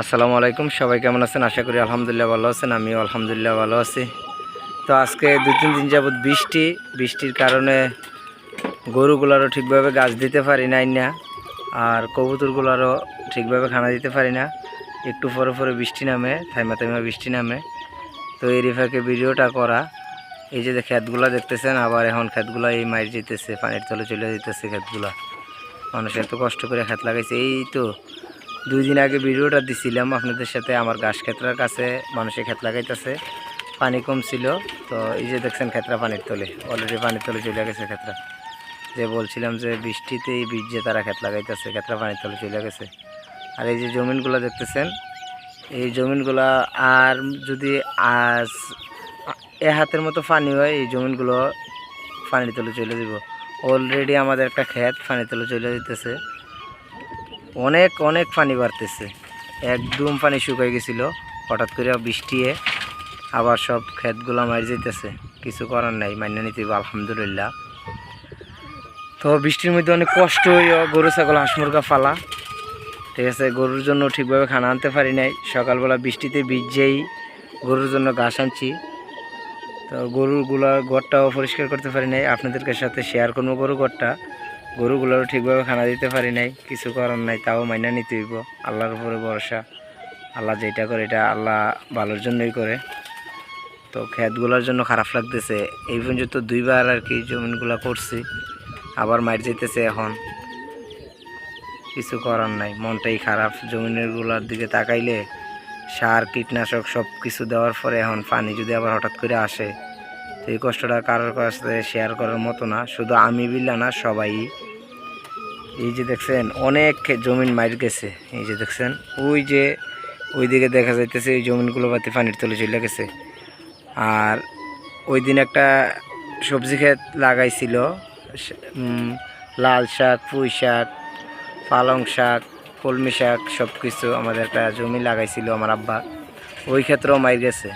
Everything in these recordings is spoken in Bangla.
আসসালামু আলাইকুম, সবাই কেমন আছেন? আশা করি আলহামদুলিল্লাহ ভালো আছেন, আমিও আলহামদুলিল্লাহ ভালো আছি। তো আজকে দু তিন দিন যাবৎ বৃষ্টি, বৃষ্টির কারণে গরুগুলারও ঠিকভাবে গাছ দিতে পারি নাই না, আর কবুতরগুলারও ঠিকভাবে খানা দিতে পারি না। একটু পরে পরে বৃষ্টি নামে, থাইমা থাইমা বৃষ্টি নামে। তো এই রিফাকে ভিডিওটা করা, এই যে ক্ষেতগুলা দেখতেছেন, আবার এখন ক্ষেতগুলা এই মাইর যেতেছে, পানির তলে চলে যেতেছে ক্ষেতগুলা। মানুষ এত কষ্ট করে ক্ষেত লাগাইছে, এই তো দুই দিন আগে ভিডিওটা দিছিলাম আপনাদের সাথে, আমার ঘাস ক্ষেত্রার কাছে মানুষের ক্ষেত লাগাইতেছে পানি কম ছিল, তো এই যে দেখছেন ক্ষেত্রা পানির তলে অলরেডি পানির তলে চলে গেছে ক্ষেত্রা যে বলছিলাম যে বৃষ্টিতে এই বীজ যে তারা ক্ষেত লাগাইতেছে ক্ষেত্রা পানির তলে চলে গেছে। আর এই যে জমিনগুলো দেখতেছেন, এই জমিনগুলা আর যদি আজ এ হাতের মতো পানি হয়, এই জমিনগুলো পানির তলে চলে যাব অলরেডি আমাদের একটা ক্ষেত পানির তলে চলে যেতেছে অনেক অনেক পানি বাড়তেছে। একদম পানি শুকাই গেছিল। হঠাৎ করে বৃষ্টিয়ে আবার সব ক্ষেতগুলো মারি যেতেছে কিছু করার নাই মান্য নিতে আলহামদুলিল্লাহ। তো বৃষ্টির মধ্যে অনেক কষ্ট হইও গরু, ছাগল, হাঁস, মুরগা ফালা। ঠিক আছে, গরুর জন্য ঠিকভাবে খানা আনতে পারি নাই। সকালবেলা বৃষ্টিতে ভিজেই গরুর জন্য ঘাস আনছি। তো গরুগুলা ঘরটাও পরিষ্কার করতে পারি নাই। আপনাদেরকে সাথে শেয়ার করব গরু ঘরটা। গরুগুলোরও ঠিকভাবে খানা দিতে পারি নাই, কিছু করার নাই, তাও মাইনা নিতে হইব। আল্লাহর উপরে ভরসা। আল্লাহ যেটা করে এটা আল্লাহ ভালোর জন্যই করে। তো ক্ষেতগুলোর জন্য খারাপ লাগতেছে। এই পর্যন্ত দুইবার আর কি জমিনগুলো করছি, আবার মার যেতেছে এখন। কিছু করার নাই, মনটাই খারাপ। জমিনেরগুলার দিকে তাকাইলে সার, কীটনাশক সব কিছু দেওয়ার পরে এখন পানি যদি আবার হঠাৎ করে আসে, তো এই কষ্টটা কারোর কাছে শেয়ার করার মতো না। শুধু আমি বিল্লা না, সবাই এই যে দেখছেন, অনেক জমিন মার গেছে। এই যে দেখছেন, ওই যে ওই দিকে দেখা যাইতেছে এই জমিনগুলো বাতি পানির তলে চলে গেছে। আর ওই দিন একটা সবজি ক্ষেত লাগাইছিল লাল শাক, পুঁই শাক, পালং শাক, কলমি শাক সব কিছু আমাদের একটা জমি লাগাইছিল আমার আব্বা। ওই ক্ষেত্রেও মার গেছে।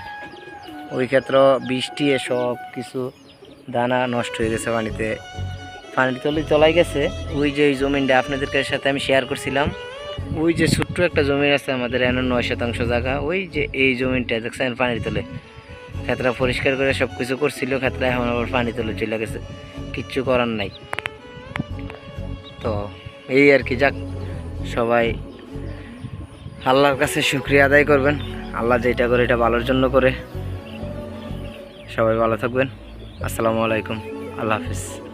ওই ক্ষেত্র বৃষ্টি সব কিছু দানা নষ্ট হয়ে গেছে পানিতে। পানির তলে চলাই গেছে। ওই যে ওই জমিনটা আপনাদেরকে সাথে আমি শেয়ার করছিলাম। ওই যে ছোট্ট একটা জমি আছে আমাদের এনে নয় শতাংশ জায়গা। ওই যে এই জমিনটা দেখছেন পানির তলে। ক্ষেত্রা পরিষ্কার করে সব কিছু করছিল ক্ষেত্রা এখন আবার পানি তলে চলে গেছে। কিচ্ছু করার নাই। তো এই আর কি, যাক, সবাই আল্লাহর কাছে শুক্রিয়া আদায় করবেন। আল্লাহ যেটা করে এটা ভালোর জন্য করে। সবাই ভালো থাকবেন। আসসালামু আলাইকুম। আল্লাহ হাফিজ।